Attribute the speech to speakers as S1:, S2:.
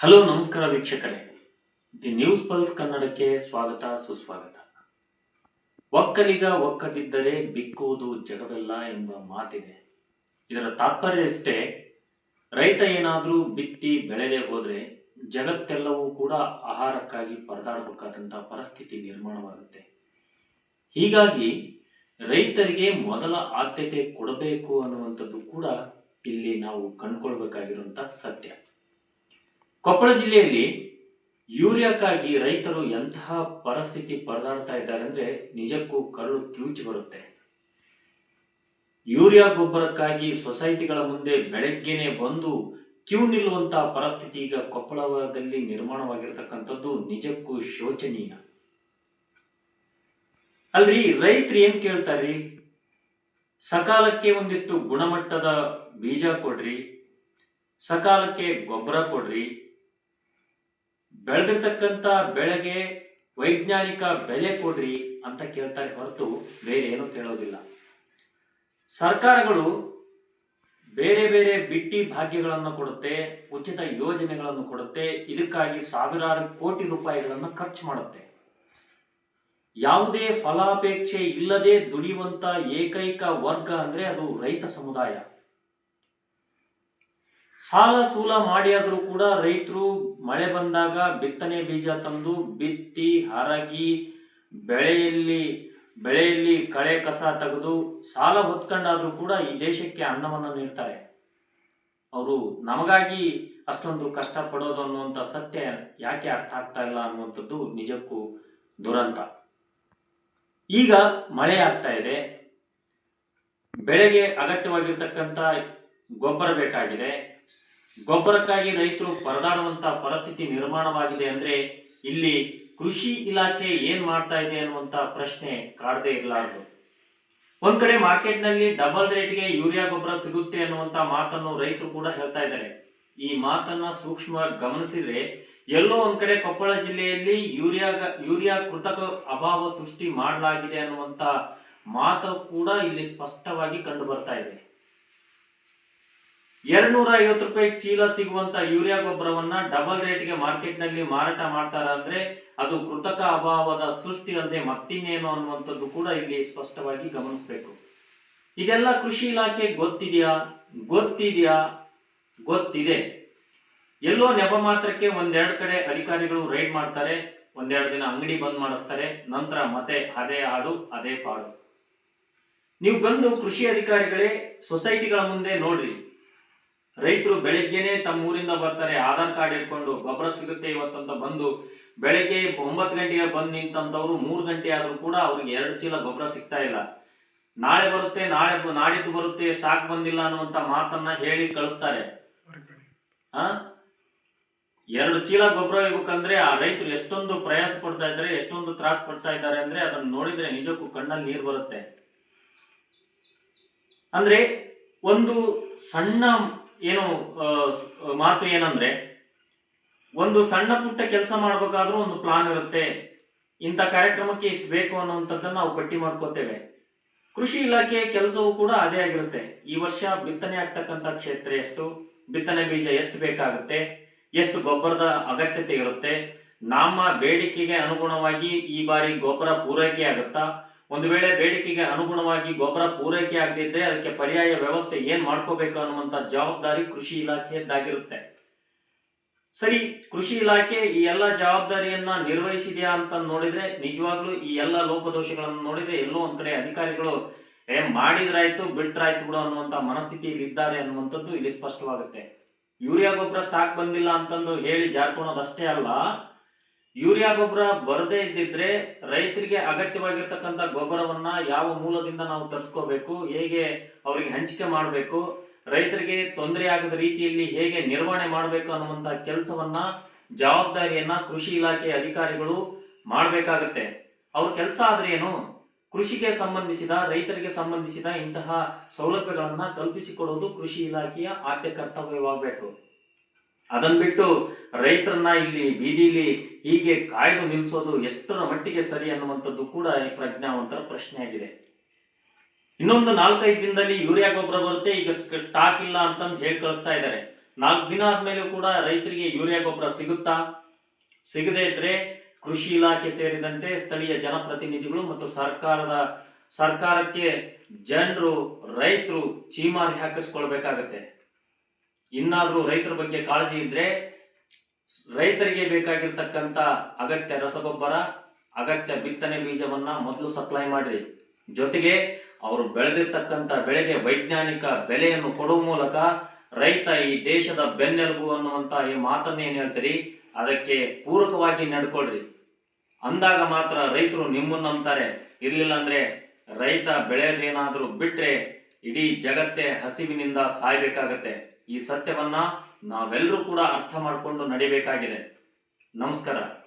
S1: Hello, ನಮಸ್ಕಾರ ವೀಕ್ಷಕರೇ. The news pulse ಕನ್ನಡಕ್ಕೆ ಸ್ವಾಗತ, ಸುಸ್ವಾಗತ. ಒಕ್ಕಲಿಗ ಒಕ್ಕದಿದ್ದರೆ ಬಿಕ್ಕುವುದು ಜಗವೆಲ್ಲ ಎಂಬ ಮಾತಿದೆ. ಇದರ ತಾತ್ಪರ್ಯ ಅಷ್ಟೇ ರೈತ ಏನಾದರೂ ಬಿತ್ತಿ ಬೆಳೆದೇ ಹೋದರೆ ಜಗತ್ತೆಲ್ಲವೂ ಕೂಡ ಆಹಾರಕ್ಕಾಗಿ ಪರದಾಡಬೇಕಾದಂಥ ಪರಿಸ್ಥಿತಿ ನಿರ್ಮಾಣವಾಗುತ್ತೆ. ಹೀಗಾಗಿ ರೈತರಿಗೆ ಮೊದಲ ಆದ್ಯತೆ ಕೊಡಬೇಕು ಅನ್ನುವಂಥದ್ದು ಕೂಡ ಇಲ್ಲಿ ನಾವು ಕಂಡುಕೊಳ್ಬೇಕಾಗಿರುವಂಥ ಸತ್ಯ. ಕೊಪ್ಪಳ ಜಿಲ್ಲೆಯಲ್ಲಿ ಯೂರಿಯಾಕ್ಕಾಗಿ ರೈತರು ಎಂತಹ ಪರಿಸ್ಥಿತಿ ಪರದಾಡ್ತಾ ಇದ್ದಾರೆ ಅಂದ್ರೆ ನಿಜಕ್ಕೂ ಕರಳು ಕಿವುಚಿ ಬರುತ್ತೆ. ಯೂರಿಯಾ ಗೊಬ್ಬರಕ್ಕಾಗಿ ಸೊಸೈಟಿಗಳ ಮುಂದೆ ಬೆಳಗ್ಗೆನೆ ಬಂದು ಕ್ಯೂ ನಿಲ್ಲುವಂತಹ ಪರಿಸ್ಥಿತಿ ಈಗ ಕೊಪ್ಪಳದಲ್ಲಿ ನಿರ್ಮಾಣವಾಗಿರ್ತಕ್ಕಂಥದ್ದು ನಿಜಕ್ಕೂ ಶೋಚನೀಯ. ಅಲ್ರಿ ರೈತರು ಏನ್ ಕೇಳ್ತಾರ್ರಿ? ಸಕಾಲಕ್ಕೆ ಒಂದಿಷ್ಟು ಗುಣಮಟ್ಟದ ಬೀಜ ಕೊಡ್ರಿ, ಸಕಾಲಕ್ಕೆ ಗೊಬ್ಬರ ಕೊಡ್ರಿ ಬೆಳೆದಿರ್ತಕ್ಕಂಥ ಬೆಳೆಗೆ ವೈಜ್ಞಾನಿಕ ಬೆಲೆ ಕೊಡ್ರಿ ಅಂತ ಕೇಳ್ತಾರೆ ಹೊರತು ಬೇರೆ ಏನು ಕೇಳೋದಿಲ್ಲ. ಸರ್ಕಾರಗಳು ಬೇರೆ ಬೇರೆ ಬಿಟ್ಟಿ ಭಾಗ್ಯಗಳನ್ನು ಕೊಡುತ್ತೆ, ಉಚಿತ ಯೋಜನೆಗಳನ್ನು ಕೊಡುತ್ತೆ, ಇದಕ್ಕಾಗಿ ಸಾವಿರಾರು ಕೋಟಿ ರೂಪಾಯಿಗಳನ್ನು ಖರ್ಚು ಮಾಡುತ್ತೆ. ಯಾವುದೇ ಫಲಾಪೇಕ್ಷೆ ಇಲ್ಲದೆ ದುಡಿಯುವಂತ ಏಕೈಕ ವರ್ಗ ಅಂದ್ರೆ ಅದು ರೈತ ಸಮುದಾಯ. ಸಾಲ ಸೂಲ ಮಾಡಿಯಾದರೂ ಕೂಡ ರೈತರು ಮಳೆ ಬಂದಾಗ ಬಿತ್ತನೆ ಬೀಜ ತಂದು ಬಿತ್ತಿ ಹರಗಿ ಬೆಳೆಯಲ್ಲಿ ಬೆಳೆಯಲ್ಲಿ ಕಳೆ ಕಸ ತೆಗೆದು ಸಾಲ ಹೊತ್ಕೊಂಡಾದರೂ ಕೂಡ ಈ ದೇಶಕ್ಕೆ ಅನ್ನವನ್ನು ನೀಡ್ತಾರೆ. ಅವರು ನಮಗಾಗಿ ಅಷ್ಟೊಂದು ಕಷ್ಟ ಪಡೋದು ಅನ್ನುವಂಥ ಸತ್ಯ ಯಾಕೆ ಅರ್ಥ ಆಗ್ತಾ ಇಲ್ಲ ಅನ್ನುವಂಥದ್ದು ನಿಜಕ್ಕೂ ದುರಂತ. ಈಗ ಮಳೆ ಆಗ್ತಾ ಇದೆ. ಬೆಳೆಗೆ ಅಗತ್ಯವಾಗಿರ್ತಕ್ಕಂಥ ಗೊಬ್ಬರ ಬೇಕಾಗಿದೆ. ಗೊಬ್ಬರಕ್ಕಾಗಿ ರೈತರು ಪರದಾಡುವಂತ ಪರಿಸ್ಥಿತಿ ನಿರ್ಮಾಣವಾಗಿದೆ ಅಂದ್ರೆ ಇಲ್ಲಿ ಕೃಷಿ ಇಲಾಖೆ ಏನ್ ಮಾಡ್ತಾ ಇದೆ ಅನ್ನುವಂತ ಪ್ರಶ್ನೆ ಕಾಡದೇ ಇರಲಾರದು. ಒಂದ್ ಕಡೆ ಮಾರ್ಕೆಟ್ನಲ್ಲಿ ಡಬಲ್ ರೇಟ್ಗೆ ಯೂರಿಯಾ ಗೊಬ್ಬರ ಸಿಗುತ್ತೆ ಅನ್ನುವಂತ ಮಾತನ್ನು ರೈತರು ಕೂಡ ಹೇಳ್ತಾ ಇದ್ದಾರೆ. ಈ ಮಾತನ್ನ ಸೂಕ್ಷ್ಮವಾಗಿ ಗಮನಿಸಿದ್ರೆ ಎಲ್ಲೋ ಒಂದ್ ಕಡೆ ಕೊಪ್ಪಳ ಜಿಲ್ಲೆಯಲ್ಲಿ ಯೂರಿಯಾ ಯೂರಿಯಾ ಕೃತಕ ಅಭಾವ ಸೃಷ್ಟಿ ಮಾಡಲಾಗಿದೆ ಅನ್ನುವಂತ ಮಾತು ಕೂಡ ಇಲ್ಲಿ ಸ್ಪಷ್ಟವಾಗಿ ಕಂಡು ಬರ್ತಾ ಇದೆ. ಎರಡ್ನೂರ ಐವತ್ತು ರೂಪಾಯಿ ಚೀಲ ಸಿಗುವಂತ ಯೂರಿಯಾ ಗೊಬ್ಬರವನ್ನ ಡಬಲ್ ರೇಟ್ಗೆ ಮಾರ್ಕೆಟ್ನಲ್ಲಿ ಮಾರಾಟ ಮಾಡ್ತಾರ ಅಂದ್ರೆ ಅದು ಕೃತಕ ಅಭಾವದ ಸೃಷ್ಟಿ ಅಲ್ಲದೆ ಮತ್ತಿನ್ನೇನು ಅನ್ನುವಂಥದ್ದು ಕೂಡ ಇಲ್ಲಿ ಸ್ಪಷ್ಟವಾಗಿ ಗಮನಿಸಬೇಕು. ಇದೆಲ್ಲ ಕೃಷಿ ಇಲಾಖೆ ಗೊತ್ತಿದೆಯಾ? ಗೊತ್ತಿದೆಯಾ? ಗೊತ್ತಿದೆ. ಎಲ್ಲೋ ನೆಪ ಮಾತ್ರಕ್ಕೆ ಒಂದೆರಡು ಕಡೆ ಅಧಿಕಾರಿಗಳು ರೈಡ್ ಮಾಡ್ತಾರೆ, ಒಂದೆರಡು ದಿನ ಅಂಗಡಿ ಬಂದ್ ಮಾಡಿಸ್ತಾರೆ, ನಂತರ ಮತ್ತೆ ಅದೇ ಹಾಡು, ಅದೇ ಪಾಡು. ನೀವು ಬಂದು ಕೃಷಿ ಅಧಿಕಾರಿಗಳೇ ಸೊಸೈಟಿಗಳ ಮುಂದೆ ನೋಡ್ರಿ. ರೈತರು ಬೆಳಿಗ್ಗೆನೆ ತಮ್ಮ ಊರಿಂದ ಬರ್ತಾರೆ ಆಧಾರ್ ಕಾರ್ಡ್ ಇಟ್ಕೊಂಡು ಗೊಬ್ಬರ ಸಿಗುತ್ತೆ ಇವತ್ತಂತ ಬಂದು ಬೆಳಗ್ಗೆ ಒಂಬತ್ತು ಗಂಟೆಗೆ ಬಂದು ನಿಂತಂಥವ್ರು ಮೂರು ಗಂಟೆ ಆದರೂ ಕೂಡ ಅವ್ರಿಗೆ ಎರಡು ಚೀಲ ಗೊಬ್ಬರ ಸಿಗ್ತಾ ಇಲ್ಲ. ನಾಳೆ ಬರುತ್ತೆ ನಾಳೆ ನಾಡಿದ್ದು ಬರುತ್ತೆ ಸ್ಟಾಕ್ ಬಂದಿಲ್ಲ ಅನ್ನುವಂತ ಮಾತನ್ನ ಹೇಳಿ ಕಳಿಸ್ತಾರೆ. ಆ? ಎರಡು ಚೀಲ ಗೊಬ್ಬರ ಇರ್ಬೇಕಂದ್ರೆ ಆ ರೈತರು ಎಷ್ಟೊಂದು ಪ್ರಯಾಸ ಪಡ್ತಾ ಇದ್ದಾರೆ ಎಷ್ಟೊಂದು ತ್ರಾಸ ಪಡ್ತಾ ಇದ್ದಾರೆ ಅಂದ್ರೆ ಅದನ್ನ ನೋಡಿದ್ರೆ ನಿಜಕ್ಕೂ ಕಣ್ಣಲ್ಲಿ ನೀರು ಬರುತ್ತೆ. ಅಂದ್ರೆ ಒಂದು ಸಣ್ಣ ಏನು ಮಾತು ಏನಂದ್ರೆ, ಒಂದು ಸಣ್ಣ ಪುಟ್ಟ ಕೆಲಸ ಮಾಡಬೇಕಾದ್ರೂ ಒಂದು ಪ್ಲಾನ್ ಇರುತ್ತೆ. ಇಂಥ ಕಾರ್ಯಕ್ರಮಕ್ಕೆ ಇಷ್ಟು ಬೇಕು ಅನ್ನುವಂಥದ್ದನ್ನ ನಾವು ಪಟ್ಟಿ ಮಾಡ್ಕೋತೇವೆ. ಕೃಷಿ ಇಲಾಖೆಯ ಕೆಲಸವೂ ಕೂಡ ಅದೇ ಆಗಿರುತ್ತೆ. ಈ ವರ್ಷ ಬಿತ್ತನೆ ಆಗ್ತಕ್ಕಂಥ ಕ್ಷೇತ್ರ ಎಷ್ಟು, ಬಿತ್ತನೆ ಬೀಜ ಎಷ್ಟು ಬೇಕಾಗುತ್ತೆ, ಎಷ್ಟು ಗೊಬ್ಬರದ ಅಗತ್ಯತೆ ಇರುತ್ತೆ, ನಮ್ಮ ಬೇಡಿಕೆಗೆ ಅನುಗುಣವಾಗಿ ಈ ಬಾರಿ ಗೊಬ್ಬರ ಪೂರೈಕೆ ಆಗುತ್ತಾ ಒಂದು ವೇಳೆ ಬೇಡಿಕೆಗೆ ಅನುಗುಣವಾಗಿ ಗೊಬ್ಬರ ಪೂರೈಕೆ ಆಗದಿದ್ರೆ ಅದಕ್ಕೆ ಪರ್ಯಾಯ ವ್ಯವಸ್ಥೆ ಏನ್ ಮಾಡ್ಕೋಬೇಕು ಅನ್ನುವಂತ ಜವಾಬ್ದಾರಿ ಕೃಷಿ ಇಲಾಖೆಯದ್ದಾಗಿರುತ್ತೆ. ಸರಿ, ಕೃಷಿ ಇಲಾಖೆ ಈ ಎಲ್ಲ ಜವಾಬ್ದಾರಿಯನ್ನ ನಿರ್ವಹಿಸಿದೆಯಾ ಅಂತ ನೋಡಿದ್ರೆ ನಿಜವಾಗ್ಲೂ ಈ ಎಲ್ಲ ಲೋಪದೋಷಗಳನ್ನು ನೋಡಿದ್ರೆ ಎಲ್ಲೋ ಒಂದ್ ಕಡೆ ಅಧಿಕಾರಿಗಳು, ಏ, ಮಾಡಿದ್ರಾಯ್ತು, ಬಿಟ್ರಾಯ್ತು ಬಿಡು ಅನ್ನುವಂತ ಮನಸ್ಥಿತಿಯಲ್ಲಿ ಇದ್ದಾರೆ ಅನ್ನುವಂಥದ್ದು ಇಲ್ಲಿ ಸ್ಪಷ್ಟವಾಗುತ್ತೆ. ಯೂರಿಯಾ ಗೊಬ್ಬರ ಸ್ಟಾಕ್ ಬಂದಿಲ್ಲ ಅಂತಂದು ಹೇಳಿ ಜಾರ್ಕೊಳೋದಷ್ಟೇ ಅಲ್ಲ ಯೂರಿಯಾ ಗೊಬ್ಬರ ಬರದೇ ಇದ್ದಿದ್ರೆ ರೈತರಿಗೆ ಅಗತ್ಯವಾಗಿರ್ತಕ್ಕಂಥ ಗೊಬ್ಬರವನ್ನ ಯಾವ ಮೂಲದಿಂದ ನಾವು ತರಿಸ್ಕೋಬೇಕು, ಹೇಗೆ ಅವರಿಗೆ ಹಂಚಿಕೆ ಮಾಡಬೇಕು, ರೈತರಿಗೆ ತೊಂದರೆ ಆಗದ ರೀತಿಯಲ್ಲಿ ಹೇಗೆ ನಿರ್ವಹಣೆ ಮಾಡಬೇಕು ಅನ್ನುವಂಥ ಕೆಲಸವನ್ನ, ಜವಾಬ್ದಾರಿಯನ್ನ ಕೃಷಿ ಇಲಾಖೆ ಅಧಿಕಾರಿಗಳು ಮಾಡಬೇಕಾಗತ್ತೆ. ಅವ್ರ ಕೆಲಸ ಆದ್ರೆ ಏನು? ಕೃಷಿಗೆ ಸಂಬಂಧಿಸಿದ, ರೈತರಿಗೆ ಸಂಬಂಧಿಸಿದ ಇಂತಹ ಸೌಲಭ್ಯಗಳನ್ನು ಕಲ್ಪಿಸಿಕೊಡೋದು ಕೃಷಿ ಇಲಾಖೆಯ ಆದ್ಯ ಕರ್ತವ್ಯವಾಗಬೇಕು ಅದನ್ನ ಬಿಟ್ಟು ರೈತರನ್ನ ಇಲ್ಲಿ ಬೀದಿಲಿ ಹೀಗೆ ಕಾಯ್ದು ನಿಲ್ಲಿಸೋದು ಎಷ್ಟರ ಮಟ್ಟಿಗೆ ಸರಿ ಅನ್ನುವಂಥದ್ದು ಕೂಡ ಈ ಪ್ರಜ್ಞಾವಂತರ ಪ್ರಶ್ನೆಯಾಗಿದೆ. ಇನ್ನೊಂದು ನಾಲ್ಕೈದು ದಿನದಲ್ಲಿ ಯೂರಿಯಾ ಗೊಬ್ಬರ ಬರುತ್ತೆ, ಈಗ ಸ್ಟಾಕ್ ಇಲ್ಲ ಅಂತಂದು ಹೇಳಿ ಕಳಿಸ್ತಾ ಇದ್ದಾರೆ. ನಾಲ್ಕು ದಿನ ಆದ್ಮೇಲೆ ಕೂಡ ರೈತರಿಗೆ ಯೂರಿಯಾ ಗೊಬ್ಬರ ಸಿಗುತ್ತಾ? ಸಿಗದೇ ಇದ್ರೆ ಕೃಷಿ ಇಲಾಖೆ ಸೇರಿದಂತೆ ಸ್ಥಳೀಯ ಜನಪ್ರತಿನಿಧಿಗಳು ಮತ್ತು ಸರ್ಕಾರದ, ಸರ್ಕಾರಕ್ಕೆ ಜನರು, ರೈತರು ಚೀಮಾರಿ ಹಾಕಿಸ್ಕೊಳ್ಬೇಕಾಗತ್ತೆ. ಇನ್ನಾದ್ರೂ ರೈತರ ಬಗ್ಗೆ ಕಾಳಜಿ ಇದ್ರೆ ರೈತರಿಗೆ ಬೇಕಾಗಿರ್ತಕ್ಕಂಥ ಅಗತ್ಯ ರಸಗೊಬ್ಬರ, ಅಗತ್ಯ ಬಿತ್ತನೆ ಬೀಜವನ್ನ ಮೊದಲು ಸಪ್ಲೈ ಮಾಡಿರಿ ಜೊತೆಗೆ ಅವರು ಬೆಳೆದಿರ್ತಕ್ಕಂಥ ಬೆಳೆಗೆ ವೈಜ್ಞಾನಿಕ ಬೆಲೆಯನ್ನು ಕೊಡುವ ಮೂಲಕ ರೈತ ಈ ದೇಶದ ಬೆನ್ನೆಲುಬು ಅನ್ನುವಂತ ಈ ಮಾತನ್ನ ಏನ್ ಹೇಳ್ತೀರಿ? ಅದಕ್ಕೆ ಪೂರಕವಾಗಿ ನಡ್ಕೊಳ್ರಿ. ಅಂದಾಗ ಮಾತ್ರ ರೈತರು ನಿಮ್ಮನ್ನ ನಂಬ್ತಾರೆ. ಇರ್ಲಿಲ್ಲ ಅಂದ್ರೆ ರೈತ ಬೆಳೆಯದೇನಾದರೂ ಬಿಟ್ರೆ ಇಡೀ ಜಗತ್ತೇ ಹಸಿವಿನಿಂದ ಸಾಯ್ಬೇಕಾಗತ್ತೆ. ಈ ಸತ್ಯವನ್ನ ನಾವೆಲ್ಲರೂ ಕೂಡ ಅರ್ಥ ಮಾಡಿಕೊಂಡು ನಡಿಬೇಕಾಗಿದೆ. ನಮಸ್ಕಾರ.